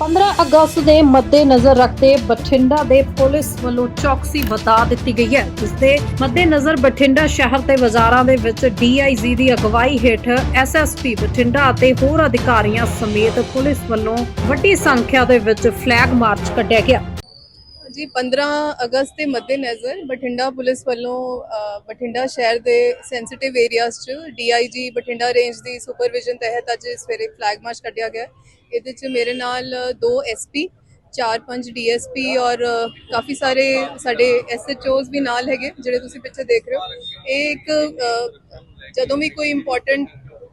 ਅਗਸਤ ਦੇ ਮੱਦੇਨਜ਼ਰ ਰੱਖਦੇ ਬਠਿੰਡਾ ਦੇ ਪੁਲਿਸ ਵੱਲੋਂ ਚੌਕਸੀ ਵਧਾ ਦਿੱਤੀ ਗਈ ਹੈ ਜਿਸ ਦੇ ਮੱਦੇਨਜ਼ਰ ਬਠਿੰਡਾ ਸ਼ਹਿਰ ਤੇ ਬਾਜ਼ਾਰਾਂ ਦੇ ਵਿੱਚ ਡੀਆਈਜੀ ਦੀ ਅਗਵਾਈ ਹੇਠ ਐਸਐਸਪੀ ਬਠਿੰਡਾ ਅਤੇ ਹੋਰ ਅਧਿਕਾਰੀਆਂ ਸਮੇਤ ਪੁਲਿਸ ਵੱਲੋਂ ਵੱਡੀ ਸੰਖਿਆ ਦੇ ਵਿੱਚ ਫਲੈਗ ਮਾਰਚ ਕੱਢਿਆ ਗਿਆ। ਜੀ 15 ਅਗਸਤ ਦੇ ਮੱਦੇਨਜ਼ਰ ਬਠਿੰਡਾ ਪੁਲਿਸ ਵੱਲੋਂ ਬਠਿੰਡਾ ਸ਼ਹਿਰ ਦੇ ਸੈਂਸਿਟਿਵ ਏਰੀਆਜ਼ 'ਚ ਡੀਆਈਜੀ ਬਠਿੰਡਾ ਰੇਂਜ ਦੀ ਸੁਪਰਵਿਜ਼ਨ ਤਹਿਤ ਅੱਜ ਸਵੇਰੇ ਫਲੈਗ ਮਾਰਚ ਕੱਢਿਆ ਗਿਆ। ਇਹਦੇ 'ਚ ਮੇਰੇ ਨਾਲ ਅ, ਦੋ ਐਸਪੀ ਚਾਰ ਪੰਜ ਡੀਐਸਪੀ ਔਰ ਕਾਫੀ ਸਾਰੇ ਸਾਡੇ ਐਸਐਚਓਜ਼ ਵੀ ਨਾਲ ਹੈਗੇ ਜਿਹੜੇ ਤੁਸੀਂ ਪਿੱਛੇ ਦੇਖ ਰਹੇ ਹੋ। ਇਹ ਇੱਕ ਜਦੋਂ ਵੀ ਕੋਈ ਇੰਪੋਰਟੈਂਟ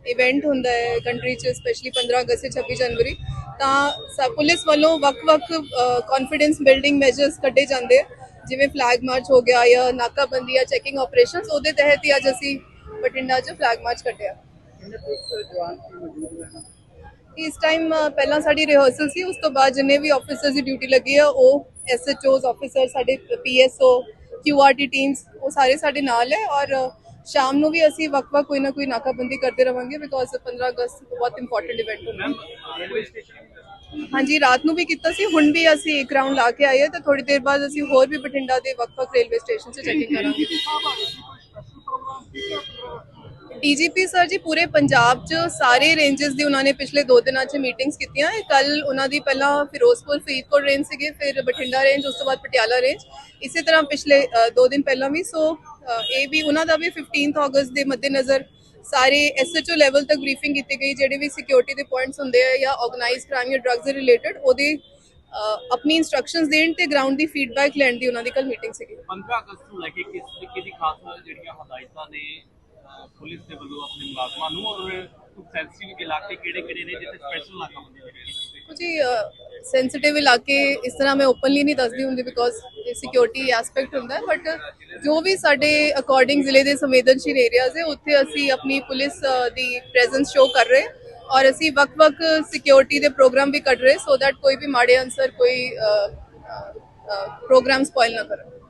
ਇਵੈਂਟ ਹੁੰਦਾ ਹੈ ਕੰਟਰੀ 'ਚ ਸਪੈਸ਼ਲੀ 15 ਅਗਸਤ ਤੇ 26 ਜਨਵਰੀ ਤਾਂ ਸਾ- ਪੁਲਿਸ ਵੱਲੋਂ ਵੱਖ-ਵੱਖ ਕੌਨਫੀਡੈਂਸ ਬਿਲਡਿੰਗ ਮੈਜਰਸ ਕੱਢੇ ਜਾਂਦੇ ਜਿਵੇਂ ਫਲੈਗ ਮਾਰਚ ਹੋ ਗਿਆ ਜਾਂ ਨਾਕਾਬੰਦੀ ਜਾਂ ਚੈਕਿੰਗ ਆਪਰੇਸ਼ਨਸ ਉਹਦੇ ਤਹਿਤ ਹੀ ਅੱਜ ਅਸੀਂ ਬਠਿੰਡਾ 'ਚ ਫਲੈਗ ਮਾਰਚ ਕੱਢਿਆ। ਇਸ ਟਾਈਮ ਪਹਿਲਾਂ ਸਾਡੀ ਰਿਹਰਸਲ ਸੀ ਉਸ ਤੋਂ ਬਾਅਦ ਜਿੰਨੇ ਵੀ ਆਫੀਸਰਸ ਦੀ ਡਿਊਟੀ ਲੱਗੀ ਆ ਉਹ ਐਸਐਚਓਜ਼ ਆਫੀਸਰ ਸਾਡੇ ਪੀਐਸਓ ਕਿਊਆਰਟੀ ਟੀਮਸ ਉਹ ਸਾਰੇ ਸਾਡੇ ਨਾਲ ਹੈ ਔਰ ਸ਼ਾਮ ਨੂੰ ਵੀ ਅਸੀਂ ਵੱਖ-ਵੱਖ ਕੋਈ ਨਾ ਕੋਈ ਨਾਕਾਬੰਦੀ ਕਰਦੇ ਰਵਾਂਗੇ ਬਿਕੋਜ਼ 15 ਅਗਸਤ ਬਹੁਤ ਇੰਪੋਰਟੈਂਟ ਇਵੈਂਟ ਹੁੰਦਾ ਹਾਂਜੀ, ਰਾਤ ਨੂੰ ਵੀ ਕੀਤਾ ਸੀ, ਹੁਣ ਵੀ ਅਸੀਂ ਇੱਕ ਰਾਉਂਡ ਲਾ ਕੇ ਆਏ ਹਾਂ ਤੇ ਥੋੜੀ ਦੇਰ ਬਾਅਦ ਅਸੀਂ ਹੋਰ ਵੀ ਬਠਿੰਡਾ ਦੇ ਵੱਖ-ਵੱਖ ਰੇਲਵੇ ਸਟੇਸ਼ਨ 'ਤੇ ਚੈਕਿੰਗ ਕਰਾਂਗੇ। ਡੀਜੀਪੀ ਸਰ ਜੀ, ਪੂਰੇ ਪੰਜਾਬ 'ਚ ਸਾਰੇ ਰੇਂਜਸ ਦੀ ਉਹਨਾਂ ਨੇ ਪਿਛਲੇ 2 ਦਿਨਾਂ 'ਚ ਮੀਟਿੰਗਸ ਕੀਤੀਆਂ। ਕੱਲ ਉਹਨਾਂ ਦੀ ਪਹਿਲਾਂ ਫਿਰੋਜ਼ਪੁਰ, ਫਰੀਦਕੋਟ ਰੇਂਜ ਸੀਗੇ, ਫਿਰ ਬਠਿੰਡਾ ਰੇਂਜ ਉਸ ਤੋਂ ਬਾਅਦ ਪਟਿਆਲਾ ਰੇਂਜ ਇਸੇ ਤਰ੍ਹਾਂ ਪਿਛਲੇ 2 ਦਿਨ ਪਹਿਲਾਂ ਵੀ। ਸੋ ਇਹ ਵੀ ਉਹਨਾਂ ਦਾ ਵੀ 15th ਅਗਸਤ ਦੇ ਮੱਦੇਨਜ਼ਰ ਸਾਰੇ ਐਸਐਚਓ ਲੈਵਲ ਤੱਕ ਬਰੀਫਿੰਗ ਕੀਤੀ ਗਈ ਜਿਹੜੇ ਵੀ ਸਿਕਿਉਰਿਟੀ ਦੇ ਪੁਆਇੰਟਸ ਹੁੰਦੇ ਆ ਜਾਂ ਆਰਗੇਨਾਈਜ਼ਡ ਕ੍ਰਾਈਮ ਜਾਂ ਡਰੱਗਸ ਦੇ ਰਿਲੇਟਡ ਉਹਦੇ ਆਪਣੀ ਇਨਸਟਰਕਸ਼ਨਸ ਦੇਣ ਤੇ ਗਰਾਊਂਡ ਦੀ ਫੀਡਬੈਕ ਲੈਣ ਦੀ ਉਹਨਾਂ ਦੀ ਕੱਲ ਮੀਟਿੰਗ ਸੀਗੀ। 15 ਅਗਸਤ ਨੂੰ ਲੈ ਕੇ ਕਿਸ ਤਰੀਕੇ ਦੀ ਖਾਸ ਜਿਹੜੀਆਂ ਹਦਾਇਤਾਂ ਨੇ ਪੁਲਿਸ ਦੇ ਵੱਲੋਂ ਆਪਣੇ ਮੁਲਾਜ਼ਮਾਂ ਨੂੰ ਔਰ ਸੈਂਸਿਟਿਵ ਇਲਾਕੇ ਕਿਹੜੇ-ਕਿਹੜੇ ਨੇ ਜਿੱਥੇ ਸਪੈਸ਼ਲ ਨਾਕਾਬੰਦੀ ਹੋਵੇਗੀ ਜੀ ਸੈਂਸਿਟਿਵ ਇਲਾਕੇ ਇਸ ਤਰ੍ਹਾਂ ਮੈਂ ਓਪਨਲੀ ਨਹੀਂ ਦੱਸਦੀ ਹੁੰਦੀ ਬਿਕੋਜ਼ ਇਹ ਸਿਕਿਉਰਿਟੀ ਐਸਪੈਕਟ ਹੁੰਦਾ ਬਟ ਜੋ ਵੀ ਸਾਡੇ ਅਕੋਰਡਿੰਗ ਜ਼ਿਲ੍ਹੇ ਦੇ ਸੰਵੇਦਨਸ਼ੀਲ ਏਰੀਆਜ਼ ਹੈ, ਉੱਥੇ ਅਸੀਂ ਆਪਣੀ ਪੁਲਿਸ ਦੀ ਪ੍ਰੈਜ਼ੈਂਸ ਸ਼ੋ ਕਰ ਰਹੇ ਔਰ ਅਸੀਂ ਵੱਖ-ਵੱਖ ਸਿਕਿਉਰਿਟੀ ਦੇ ਪ੍ਰੋਗਰਾਮ ਵੀ ਕੱਢ ਰਹੇ ਸੋ ਦੈਟ ਕੋਈ ਵੀ ਮਾੜੇ ਅਨਸਰ ਕੋਈ ਪ੍ਰੋਗਰਾਮ ਸਪੋਇਲ ਨਾ ਕਰਨ।